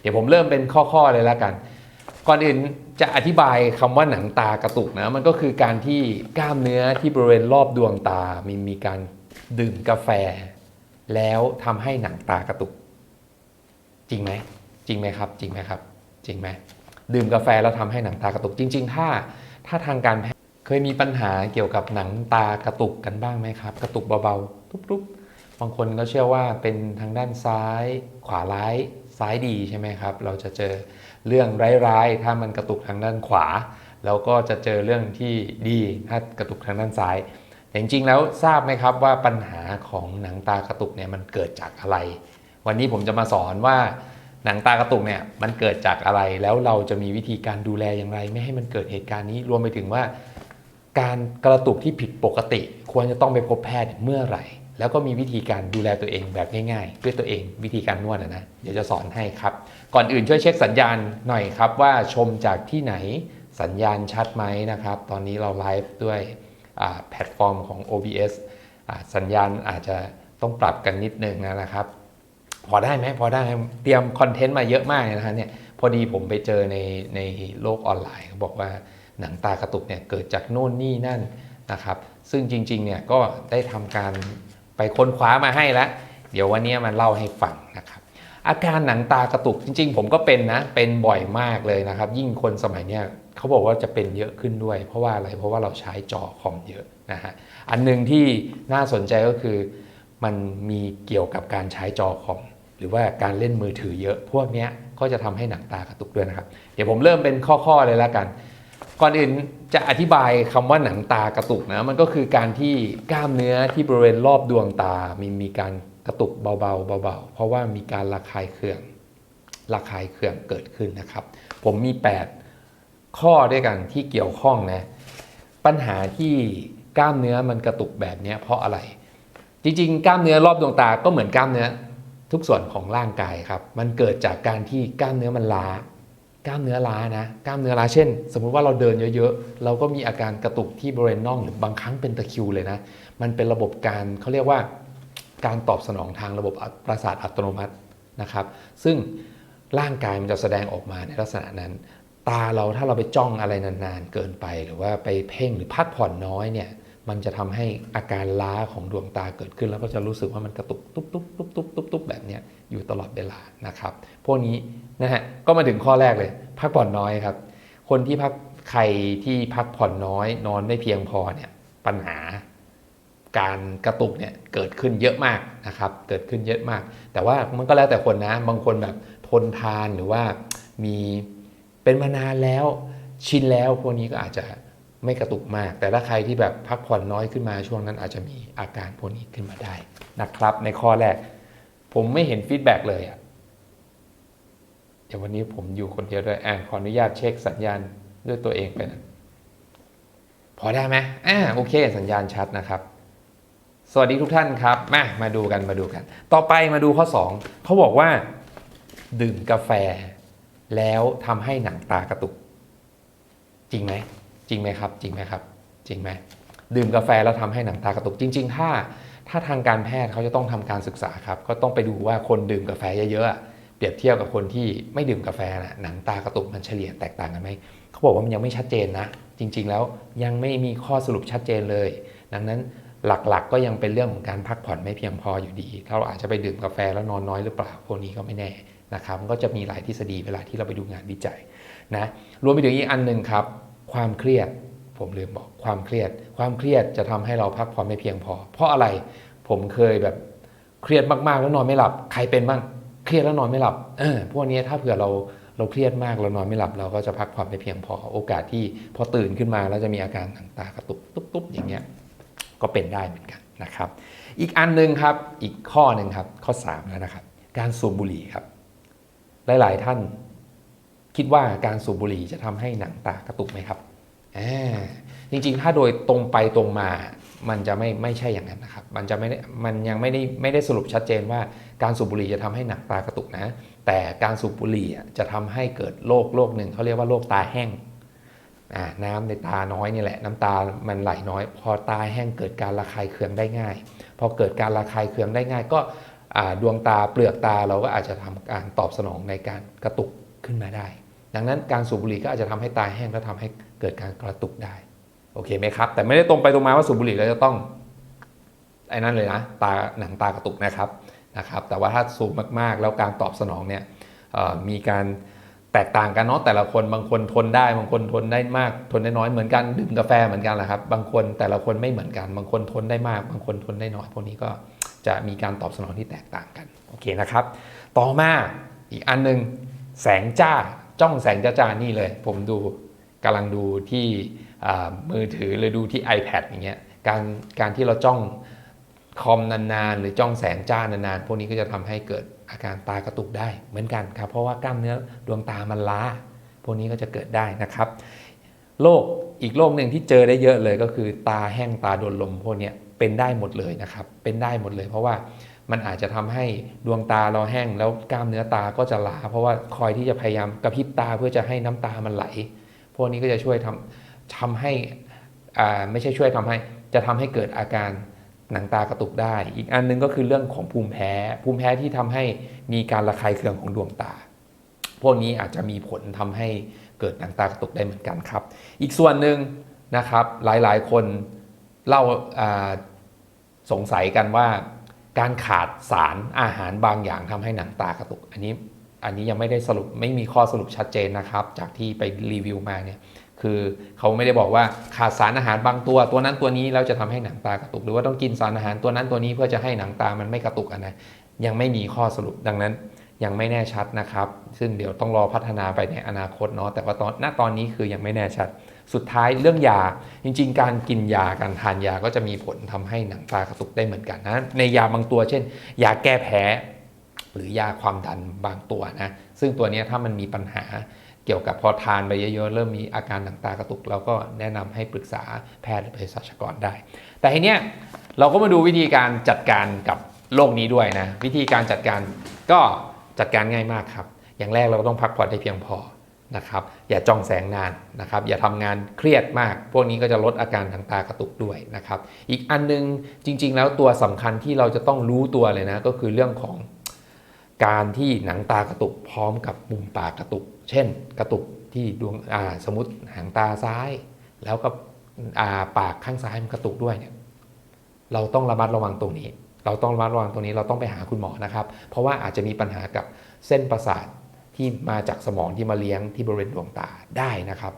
เดี๋ยวผมเริ่มเป็นข้อๆเลยแล้วกัน ก่อนอื่นจะอธิบายคำว่าหนังตากระตุกนะ มันก็คือการที่กล้ามเนื้อที่บริเวณรอบดวงตา มีมีการดื่มกาแฟ แล้วทำให้หนังตากระตุก จริงไหมจริงไหมครับ จริงไหมครับ จริงไหมดื่มกาแฟแล้วทำให้หนังตากระตุก จริง ๆ ถ้าถ้าทางการแพทย์เคยมีปัญหาเกี่ยวกับหนังตากระตุกกันบ้างไหมครับ กระตุกเบาๆตุ๊บๆบางคนก็เชื่อว่าเป็นทางด้านซ้าย ขวาร้าย ซ้ายดีใช่ไหมครับ เราจะเจอเรื่องร้ายๆ ถ้ามันกระตุกทางด้านขวา แล้วก็จะเจอเรื่องที่ดีถ้ากระตุกทางด้านซ้ายแต่จริงๆแล้วทราบไหมครับว่าปัญหาของหนังตากระตุกเนี่ยมันเกิดจากอะไร วันนี้ผมจะมาสอนว่าหนังตากระตุกเนี่ยมันเกิดจากอะไรแล้วเราจะมีวิธีการดูแลอย่างไร ไม่ให้มันเกิดเหตุการณ์นี้รวมไปถึงว่า การกระตุกที่ผิดปกติ ควรจะต้องไปพบแพทย์เมื่อไหร่ แล้วก็มีวิธีการดูแลตัวเองแบบง่ายๆ ด้วยตัวเองวิธีการนวดอะนะเดี๋ยวจะสอนให้ครับ ก่อนอื่นช่วยเช็คสัญญาณหน่อยครับ ว่าชมจากที่ไหนสัญญาณชัดไหมนะครับ ตอนนี้เราไลฟ์ด้วยแพลตฟอร์มของ OBS อสัญญาณอาจจะต้องปรับกันนิดนึงนะครับ พอได้ไหมพอได้เตรียมคอนเทนต์มาเยอะมากเลยนะครับเนี่ยพอดีผมไปเจอในในโลกออนไลน์เขาบอกว่าหนังตากระตุกเนี่ยเกิดจากโน่นนี่นั่นนะครับ ซึ่งจริงๆเนี่ยก็ได้ทำการ ไปค้นคว้ามาให้แล้วเดี๋ยววันนี้มันเล่าให้ฟังนะครับ อาการหนังตากระตุกจริง ๆ ผมก็เป็นนะ เป็นบ่อยมากเลยนะครับ ยิ่งคนสมัยเนี้ยเขาบอกว่าจะเป็นเยอะขึ้นด้วย เพราะว่าอะไรเพราะว่าเราใช้จอคอมเยอะนะฮะอันหนึ่งที่น่าสนใจก็คือ มันมีเกี่ยวกับการใช้จอคอมหรือว่าการเล่นมือถือเยอะพวกเนี้ยก็จะทำให้หนังตากระตุกด้วยนะครับ เดี๋ยวผมเริ่มเป็นข้อๆเลยแล้วกัน ก่อนอื่น จะอธิบายคำว่าหนังตากระตุกนะ มันก็คือการที่กล้ามเนื้อที่บริเวณรอบดวงตา มีมีการกระตุกเบาๆเบาๆ เพราะว่ามีการระคายเคืองระคายเคืองเกิดขึ้นนะครับ ผมมี 8 ข้อด้วยกันที่เกี่ยวข้องนะ ปัญหาที่กล้ามเนื้อมันกระตุกแบบนี้เพราะอะไร จริงๆ กล้ามเนื้อรอบดวงตาก็เหมือนกล้ามเนื้อทุกส่วนของร่างกายครับ มันเกิดจากการที่กล้ามเนื้อมันล้า กล้ามเนื้อล้านะกล้ามเนื้อล้าเช่น สมมุติว่าเราเดินเยอะๆ เราก็มีอาการกระตุกที่บริเวณน่องหรือบางครั้งเป็นตะคิวเลยนะ มันเป็นระบบการเขาเรียกว่าการตอบสนองทางระบบประสาทอัตโนมัตินะครับ ซึ่งร่างกายมันจะแสดงออกมาในลักษณะนั้น ตาเราถ้าเราไปจ้องอะไรนานๆ เกินไปหรือว่าไปเพ่งหรือพักผ่อนน้อยเนี่ย มันจะทำให้อาการล้าของดวงตาเกิดขึ้น แล้วก็จะรู้สึกว่ามันกระตุกตุ๊บตุ๊บตุ๊บตุ๊บตุ๊บตุ๊บแบบเนี้ยอยู่ตลอดเวลานะครับ พวกนี้นะฮะก็มาถึงข้อแรกเลย พักผ่อนน้อยครับ คนที่พักใครที่พักผ่อนน้อย นอนไม่เพียงพอเนี่ยปัญหาการกระตุกเนี่ยเกิดขึ้นเยอะมากนะครับ เกิดขึ้นเยอะมาก แต่ว่ามันก็แล้วแต่คนนะ บางคนแบบทนทานหรือว่ามีเป็นมานานแล้วชินแล้วพวกนี้ก็อาจจะ ไม่กระตุกมาก แต่ถ้าใครที่แบบพักผ่อนน้อยขึ้นมาช่วงนั้นอาจจะมีอาการพวกนี้ขึ้นมาได้นะครับ ในข้อแรก ผมไม่เห็นฟีดแบ็กเลยอะเดี๋ยววันนี้ผมอยู่คนเดียวด้วยอ่าขออนุญาตเช็คสัญญาณด้วยตัวเองไปนะพอได้ไหมอ่าโอเค สัญญาณชัดนะครับ สวัสดีทุกท่านครับ มามาดูกันมาดูกัน ต่อไปมาดูข้อ 2 เขาบอกว่า ดื่มกาแฟ แล้วทำให้หนังตากระตุก จริงไหม จริงไหมครับ จริงไหมครับ จริงไหมดื่มกาแฟแล้วทำให้หนังตากระตุกจริง ๆ ถ้าถ้าทางการแพทย์เขาจะต้องทำการศึกษาครับ ก็ต้องไปดูว่าคนดื่มกาแฟเยอะๆเปรียบเทียบกับคนที่ไม่ดื่มกาแฟนะหนังตากระตุกมันเฉลี่ยแตกต่างกันไหมเขาบอกว่ามันยังไม่ชัดเจนนะ จริง ๆ แล้วยังไม่มีข้อสรุปชัดเจนเลย ดังนั้นหลักๆ ก็ยังเป็นเรื่องของการพักผ่อนไม่เพียงพออยู่ดีเราอาจจะไปดื่มกาแฟแล้วนอนน้อยหรือเปล่าพวกนี้ก็ไม่แน่นะครับก็จะมีหลายทฤษฎีเวลาที่เราไปดูงานวิจัยนะรวมไปถึงอีกอันหนึ่งครับ ความเครียด ผมลืมบอกความเครียด ความเครียดจะทำให้เราพักผ่อนไม่เพียงพอ เพราะอะไรผมเคยแบบเครียดมากๆแล้วนอนไม่หลับ ใครเป็นบ้างเครียดแล้วนอนไม่หลับเออพวกนี้ถ้าเผื่อเราเราเครียดมากเรานอนไม่หลับ เราก็จะพักผ่อนไม่เพียงพอ โอกาสที่พอตื่นขึ้นมาแล้วจะมีอาการต่างๆกระตุกตุ๊บๆอย่างเงี้ยก็เป็นได้เหมือนกันนะครับ อีกอันหนึ่งครับอีกข้อหนึ่งครับข้อ3แล้วนะครับ การสูบบุหรี่ครับ หลายๆท่าน คิดว่าการสูบบุหรี่จะทำให้หนังตากระตุกไหมครับจริงๆ ถ้าโดยตรงไปตรงมา มันจะไม่ไม่ใช่อย่างนั้นนะครับ มันจะไม่ได้มันยังไม่ได้ไม่ได้สรุปชัดเจนว่าการสูบบุหรี่จะทำให้หนังตากระตุกนะ แต่การสูบบุหรี่จะทำให้เกิดโรคโรคหนึ่งเขาเรียกว่าโรคตาแห้งน้ำในตาน้อยนี่แหละ น้ำตามันไหลน้อย พอตาแห้งเกิดการระคายเคืองได้ง่าย พอเกิดการระคายเคืองได้ง่าย ก็ดวงตาเปลือกตาเราก็อาจจะทำการตอบสนองในการกระตุกขึ้นมาได้ ดังนั้นการสูบบุหรี่ก็อาจจะทำให้ตาแห้งและทำให้เกิดการกระตุกได้โอเคไหมครับ แต่ไม่ได้ตรงไปตรงมาว่าสูบบุหรี่แล้วจะต้องไอ้นั่นเลยนะตาหนังตากระตุกนะครับนะครับ แต่ว่าถ้าสูบมากๆ แล้วการตอบสนองเนี่ยมีการแตกต่างกันเนาะแต่ละคนบางคนทนได้บางคนทนได้มากทนได้น้อยเหมือนกันดื่มกาแฟเหมือนกันแหละครับ บางคนแต่ละคนไม่เหมือนกัน บางคนทนได้มาก บางคนทนได้น้อย พวกนี้ก็จะมีการตอบสนองที่แตกต่างกันโอเคนะครับ ต่อมาอีกอันหนึงแสงจ้า จ้องแสงจ้าจ้านี่เลย ผมดูกำลังดูที่มือถือหรือดูที่ iPad อย่างเงี้ยการการที่เราจ้องคอมนานๆ หรือจ้องแสงจ้านานๆ พวกนี้ก็จะทำให้เกิดอาการตากระตุกได้เหมือนกันครับ เพราะว่ากล้ามเนื้อดวงตามันล้า พวกนี้ก็จะเกิดได้นะครับโรคอีกโรคหนึ่งที่เจอได้เยอะเลยก็คือ ตาแห้งตาโดนลมพวกนี้เป็นได้หมดเลยนะครับ เป็นได้หมดเลย เพราะว่า มันอาจจะทำให้ดวงตาเราแห้งแล้วกล้ามเนื้อตาก็จะล้า เพราะว่าคอยที่จะพยายามกระพริบตาเพื่อจะให้น้ำตามันไหล พวกนี้ก็จะช่วยทำทำให้อ่าไม่ใช่ช่วยทำให้จะทำให้เกิดอาการหนังตากระตุกได้ อีกอันหนึงก็คือเรื่องของภูมิแพ้ ภูมิแพ้ที่ทำให้มีการระคายเคืองของดวงตา พวกนี้อาจจะมีผลทำให้เกิดหนังตากระตุกได้เหมือนกันครับ อีกส่วนหนึ่งนะครับหลายๆ คนเล่าอ่าสงสัยกันว่า การขาดสารอาหารบางอย่างทำให้หนังตากระตุก อันนี้อันนี้ยังไม่ได้สรุปไม่มีข้อสรุปชัดเจนนะครับ จากที่ไปรีวิวมาเนี่ยคือเขาไม่ได้บอกว่าขาดสารอาหารบางตัว ตัวนั้นตัวนี้แล้วจะทำให้หนังตากระตุก หรือว่าต้องกินสารอาหารตัวนั้นตัวนี้เพื่อจะให้หนังตามันไม่กระตุกอันนะยังไม่มีข้อสรุปดังนั้นยังไม่แน่ชัดนะครับ ซึ่งเดี๋ยวต้องรอพัฒนาไปในอนาคตเนาะแต่ว่าตอนณตอนนี้คือยังไม่แน่ชัด สุดท้ายเรื่องยาจริง ๆ การกินยาการทานยาก็จะมีผลทำให้หนังตากระตุกได้เหมือนกันนะในยาบางตัว เช่น ยาแก้แพ้ หรือยาความดันบางตัวนะซึ่งตัวนี้ถ้ามันมีปัญหาเกี่ยวกับพอทานไปเยอะๆเริ่มมีอาการหนังตากระตุกเราก็แนะนำให้ปรึกษาแพทย์หรือเภสัชกรได้ แต่ทีเนี้ยเราก็มาดูวิธีการจัดการกับโรคนี้ด้วยนะวิธีการจัดการก็จัดการง่ายมากครับ อย่างแรกเราก็ต้องพักผ่อนให้เพียงพอ นะครับ อย่าจ้องแสงนานนะครับ อย่าทำงานเครียดมาก พวกนี้ก็จะลดอาการทางตากระตุกด้วยนะครับ อีกอันนึงจริง ๆ แล้วตัวสำคัญที่เราจะต้องรู้ตัวเลยนะ ก็คือเรื่องของการที่หนังตากระตุกพร้อมกับมุมปากกระตุก เช่น กระตุกที่ดวงสมมติหางตาซ้าย แล้วก็ปากข้างซ้ายมันกระตุกด้วยเนี่ยเราต้องระมัดระวังตรงนี้ เราต้องระมัดระวังตรงนี้เราต้องไปหาคุณหมอนะครับ เพราะว่าอาจจะมีปัญหากับเส้นประสาท ที่มาจากสมองที่มาเลี้ยงที่บริเวณดวงตาได้นะครับ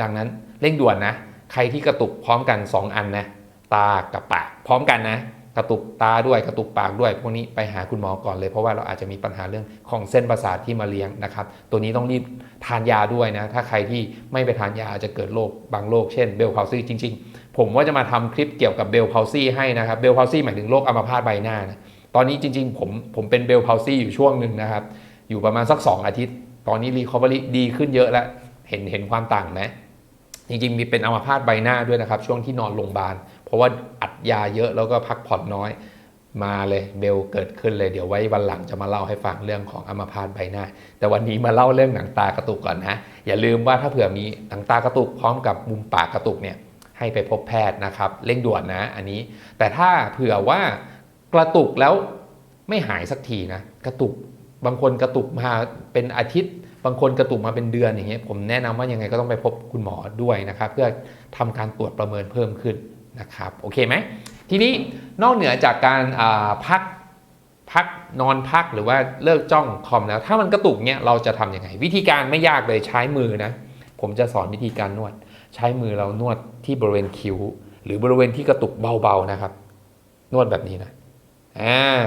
ดังนั้นเร่งด่วนนะ ใครที่กระตุกพร้อมกัน 2 อันนะตากับปากพร้อมกันนะกระตุกตาด้วยกระตุกปากด้วย พวกนี้ไปหาคุณหมอก่อนเลย เพราะว่าเราอาจจะมีปัญหาเรื่องของเส้นประสาทที่มาเลี้ยงนะครับ ตัวนี้ต้องรีบทานยาด้วยนะ ถ้าใครที่ไม่ไปทานยาอาจจะเกิดโรคบางโรคเช่นเบลพาวซีจริง ๆ ผมว่าจะมาทำคลิปเกี่ยวกับเบลพาวซีให้นะครับเบลพาวซีหมายถึงโรคอัมพาตใบหน้านะตอนนี้จริง ๆ ผมผมเป็นเบลพาวซีอยู่ช่วงหนึ่งนะครับ อยู่ประมาณสัก 2 อาทิตย์ ตอนนี้รีคอเวอรี่ดีขึ้นเยอะแล้ว เห็นเห็นความต่างไหมจริงๆ มีเป็นอัมพาตใบหน้าด้วยนะครับ ช่วงที่นอนโรงพยาบาล เพราะว่าอัดยาเยอะแล้วก็พักผ่อนน้อยมาเลยเบลเกิดขึ้นเลยเดี๋ยวไว้วันหลังจะมาเล่าให้ฟังเรื่องของอัมพาตใบหน้า แต่วันนี้มาเล่าเรื่องหนังตากระตุกก่อนนะอย่าลืมว่าถ้าเผื่อมีหนังตากระตุกพร้อมกับมุมปากกระตุกเนี่ยให้ไปพบแพทย์นะครับเร่งด่วนนะอันนี้ แต่ถ้าเผื่อว่ากระตุกแล้วไม่หายสักทีนะกระตุก บางคนกระตุกมาเป็นอาทิตย์ บางคนกระตุกมาเป็นเดือนอย่างเงี้ยผมแนะนำว่ายังไงก็ต้องไปพบคุณหมอด้วยนะครับ เพื่อทำการตรวจประเมินเพิ่มขึ้นนะครับโอเคไหมทีนี้นอกเหนือจากการพักพักนอนพักหรือว่าเลิกจ้องคอมแล้ว ถ้ามันกระตุกเนี่ยเราจะทำยังไง วิธีการไม่ยากเลยใช้มือนะ ผมจะสอนวิธีการนวด ใช้มือเรานวดที่บริเวณคิ้ว หรือบริเวณที่กระตุกเบาๆนะครับ นวดแบบนี้นะอ่า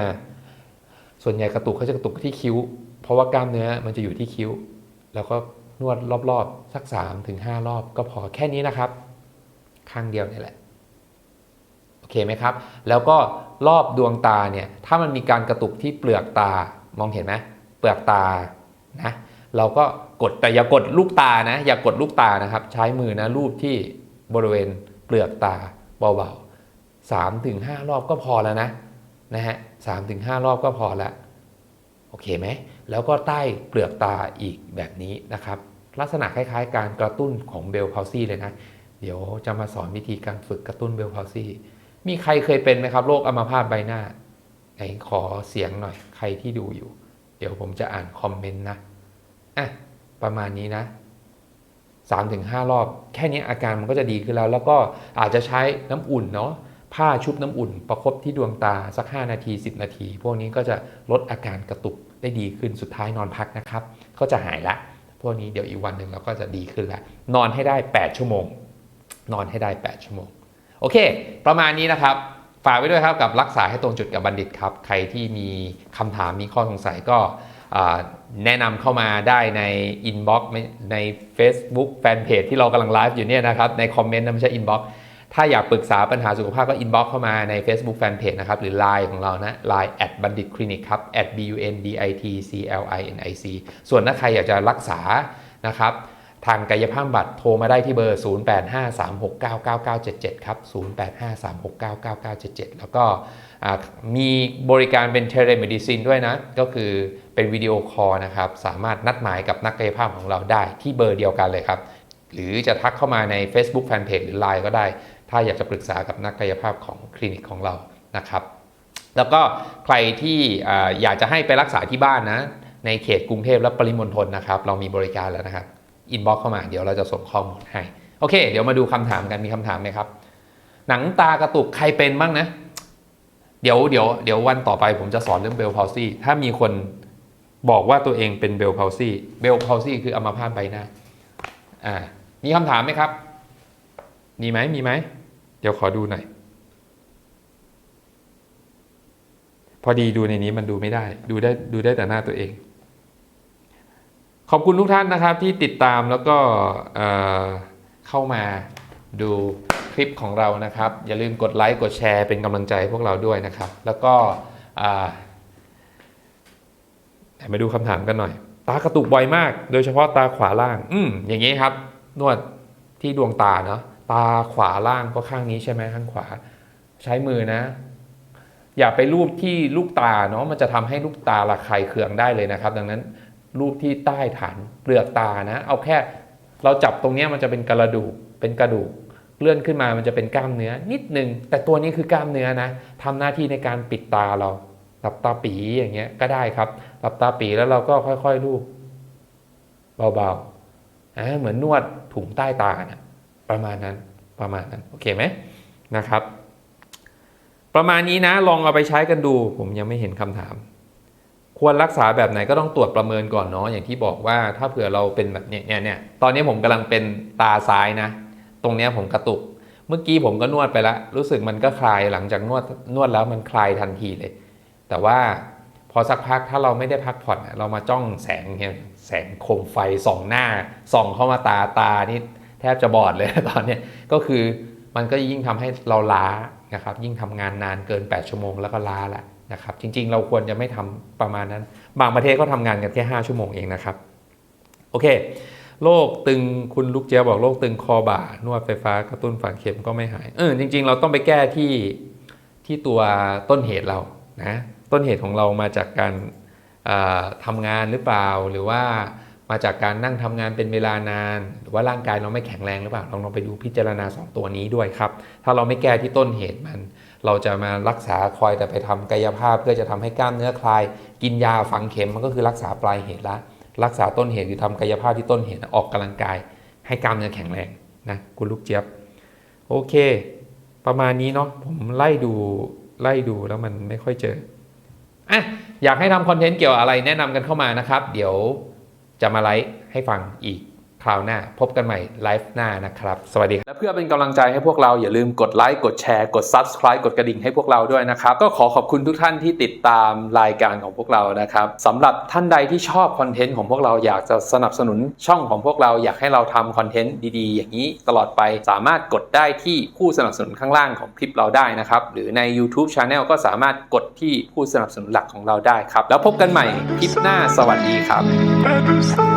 ส่วนใหญ่กระตุกเขาจะกระตุกที่คิ้ว เพราะว่ากล้ามเนื้อมันจะอยู่ที่คิ้ว แล้วก็นวดรอบๆ สัก3ถึง5รอบก็พอแค่นี้นะครับ ข้างเดียวนี่แหละ โอเคไหมครับ แล้วก็รอบดวงตาเนี่ย ถ้ามันมีการกระตุกที่เปลือกตา มองเห็นไหมเปลือกตา นะ เราก็กดแต่อย่ากดลูกตานะ อย่ากดลูกตานะครับ ใช้มือนะรูปที่บริเวณเปลือกตาเบาๆสามถึงห้ารอบก็พอแล้วนะ นะฮะสามถึงห้ารอบก็พอล้วโอเคไหมแล้วก็ใต้เปลือกตาอีกแบบนี้นะครับ ลักษณะคล้ายๆ การกระตุ้นของเบลพาวซี่เลยนะ เดี๋ยวจะมาสอนวิธีการฝึกกระตุ้นเบลพาวซี่มีใครเคยเป็นไหมครับโรคอัมพาตใบหน้าไหนขอเสียงหน่อยใครที่ดูอยู่ เดี๋ยวผมจะอ่านคอมเมนต์นะอะประมาณนี้นะ3-5 รอบ แค่นี้อาการมันก็จะดีขึ้นแล้ว แล้วก็อาจจะใช้น้ำอุ่นเนาะ ผ้าชุบน้ำอุ่น ประคบที่ดวงตาสัก 5 นาที 10 นาที พวกนี้ก็จะลดอาการกระตุกได้ดีขึ้นสุดท้ายนอนพักนะครับ ก็จะหายละ พวกนี้เดี๋ยวอีกวันหนึ่งเราก็จะดีขึ้นแล้วนอนให้ได้ 8 ชั่วโมง นอนให้ได้ 8 ชั่วโมง โอเค ประมาณนี้นะครับ ฝากไว้ด้วยครับกับรักษาให้ตรงจุดกับบัณฑิตครับ ใครที่มีคำถามมีข้อสงสัยก็แนะนำเข้ามาได้ในอินบ็อกซ์ใน Facebook แฟนเพจที่เรากำลังไลฟ์อยู่เนี่ยนะครับ ในคอมเมนต์นะไม่ใช่อินบ็อกซ์ ถ้าอยากปรึกษาปัญหาสุขภาพก็อินบ็อกเข้ามาใน Facebook แฟนเพจนะครับ หรือ Line ของเรานะ Line at bandit clinic ครับ at b u n d i t c l i n i c ส่วนถ้าใครอยากจะรักษานะครับทางกายภาพบัตรโทรมาได้ที่เบอร์ 0853699977 ครับ 0853699977 แล้วก็มีบริการเป็นเทเลเมดิซินด้วยนะ ก็คือเป็นวิดีโอคอลนะครับ สามารถนัดหมายกับนักกายภาพของเราได้ที่เบอร์เดียวกันเลยครับ หรือจะทักเข้ามาใน Facebook Fanpage หรือ Line ก็ได้ ถ้าอยากจะปรึกษากับนักกายภาพของคลินิกของเรานะครับ แล้วก็ใครที่อยากจะให้ไปรักษาที่บ้านนะ ในเขตกรุงเทพและปริมณฑลนะครับ เรามีบริการแล้วนะครับอินบ็อกเข้ามาเดี๋ยวเราจะส่งข้อมูลให้ โอเค เดี๋ยวมาดูคำถามกันมีคำถามไหมครับ หนังตากระตุกใครเป็นบ้างนะ เดี๋ยวเดี๋ยวเดี๋ยววันต่อไปผมจะสอนเรื่องเบลพาวซี่ถ้ามีคนบอกว่าตัวเองเป็นเบลพาวซี่เบลพาวซี่คืออัมพาตใบหน้าอ่ามีคำถามไหมครับ มีไหมมีไหม ดี๋ยวขอดูหน่อย พอดีดูในนี้มันดูไม่ได้ ดูได้ดูได้แต่หน้าตัวเอง ขอบคุณทุกท่านนะครับที่ติดตามแล้วก็เอ่อเข้ามาดูคลิปของเรานะครับ อย่าลืมกดไลค์กดแชร์เป็นกำลังใจพวกเราด้วยนะครับ แล้วก็ไหนมาดูคำถามกันหน่อย ตากระตุกบ่อยมาก โดยเฉพาะตาขวาล่าง อืมอย่างนี้ครับ นวดที่ดวงตาเนาะ ตาขวาล่างก็ข้างนี้ใช่ไหมข้างขวา ใช้มือนะ อย่าไปรูปที่ลูกตาเนาะมันจะทำให้ลูกตาระคายเคืองได้เลยนะครับ ดังนั้นรูปที่ใต้ฐานเปลือกตานะ เอาแค่เราจับตรงนี้มันจะเป็นกระดูกเป็นกระดูกเลื่อนขึ้นมามันจะเป็นกล้ามเนื้อนิดนึง แต่ตัวนี้คือกล้ามเนื้อนะทำหน้าที่ในการปิดตาเราหลับตาปีอย่างเงี้ยก็ได้ครับ หลับตาปีแล้วเราก็ค่อยๆรูปเบาๆเหมือนนวดถุงใต้ตานะ ประมาณนั้นประมาณนั้นโอเคไหมนะครับ ประมาณนี้นะลองเอาไปใช้กันดู ผมยังไม่เห็นคำถาม ควรรักษาแบบไหนก็ต้องตรวจประเมินก่อนเนาะอย่างที่บอกว่าถ้าเผื่อเราเป็นแบบเนี้ยเนี่ยเนี่ยตอนนี้ผมกำลังเป็นตาซ้ายนะ ตรงเนี้ยผมกระตุก เมื่อกี้ผมก็นวดไปแล้วรู้สึกมันก็คลายหลังจากนวดนวดแล้วมันคลายทันทีเลย แต่ว่าพอสักพักถ้าเราไม่ได้พักผ่อนเรามาจ้องแสงเนี่ยแสงโคมไฟส่องหน้าส่องเข้ามาตาตานี่ แทบจะบอดเลยตอนนี้ก็คือมันก็ยิ่งทำให้เราล้านะครับ ยิ่งทำงานนานเกิน 8 ชั่วโมงแล้วก็ล้าละนะครับ จริง ๆ เราควรจะไม่ทำประมาณนั้น บางประเทศก็ทำงานกันแค่ 5 ชั่วโมงเองนะครับ โอเคโรคตึงคุณลูกเจียบอกโรคตึงคอบ่านวดไฟฟ้ากระตุ้นฝังเข็มก็ไม่หายเออจริง ๆ เราต้องไปแก้ที่ที่ตัวต้นเหตุเรานะต้นเหตุของเรามาจากการเอ่อทำงานหรือเปล่าหรือว่า มาจากการนั่งทำงานเป็นเวลานาน หรือว่าร่างกายเราไม่แข็งแรงหรือเปล่าลองลองไปดูพิจารณาสองตัวนี้ด้วยครับ ถ้าเราไม่แก้ที่ต้นเหตุมัน เราจะมารักษาคอยแต่ไปทำกายภาพ เพื่อจะทำให้กล้ามเนื้อคลาย กินยาฝังเข็มมันก็คือรักษาปลายเหตุละ รักษาต้นเหตุคือทำกายภาพที่ต้นเหตุออกกำลังกาย ให้กล้ามเนื้อแข็งแรงนะคุณลูกเจี๊ยบโอเค ประมาณนี้เนาะผมไล่ดูไล่ดูแล้วมันไม่ค่อยเจออะอยากให้ทำคอนเทนต์เกี่ยวอะไรแนะนำกันเข้ามานะครับ เดี๋ยว จะมาไลฟ์ให้ฟังอีก ราวหน้า พบกันใหม่ไลฟ์หน้านะครับ สวัสดีและเพื่อเป็นกำลังใจให้พวกเราอย่าลืมกดไลค์กดแชร์กด Subscribe กดกระดิ่งให้พวกเราด้วยนะครับ ก็ขอขอบคุณทุกท่านที่ติดตามรายการของพวกเรานะครับสำหรับท่านใดที่ชอบคอนเทนต์ของพวกเราอยากจะสนับสนุนช่องของพวกเราอยากให้เราทำคอนเทนต์ดีๆ อย่างนี้ตลอดไปสามารถกดได้ที่ผู้สนับสนุนข้างล่างของคลิปเราได้นะครับหรือใน YouTube Channel ก็สามารถกดที่ผู้สนับสนุนหลักของเราได้ครับ แล้วพบกันใหม่คลิปหน้าสวัสดีครับ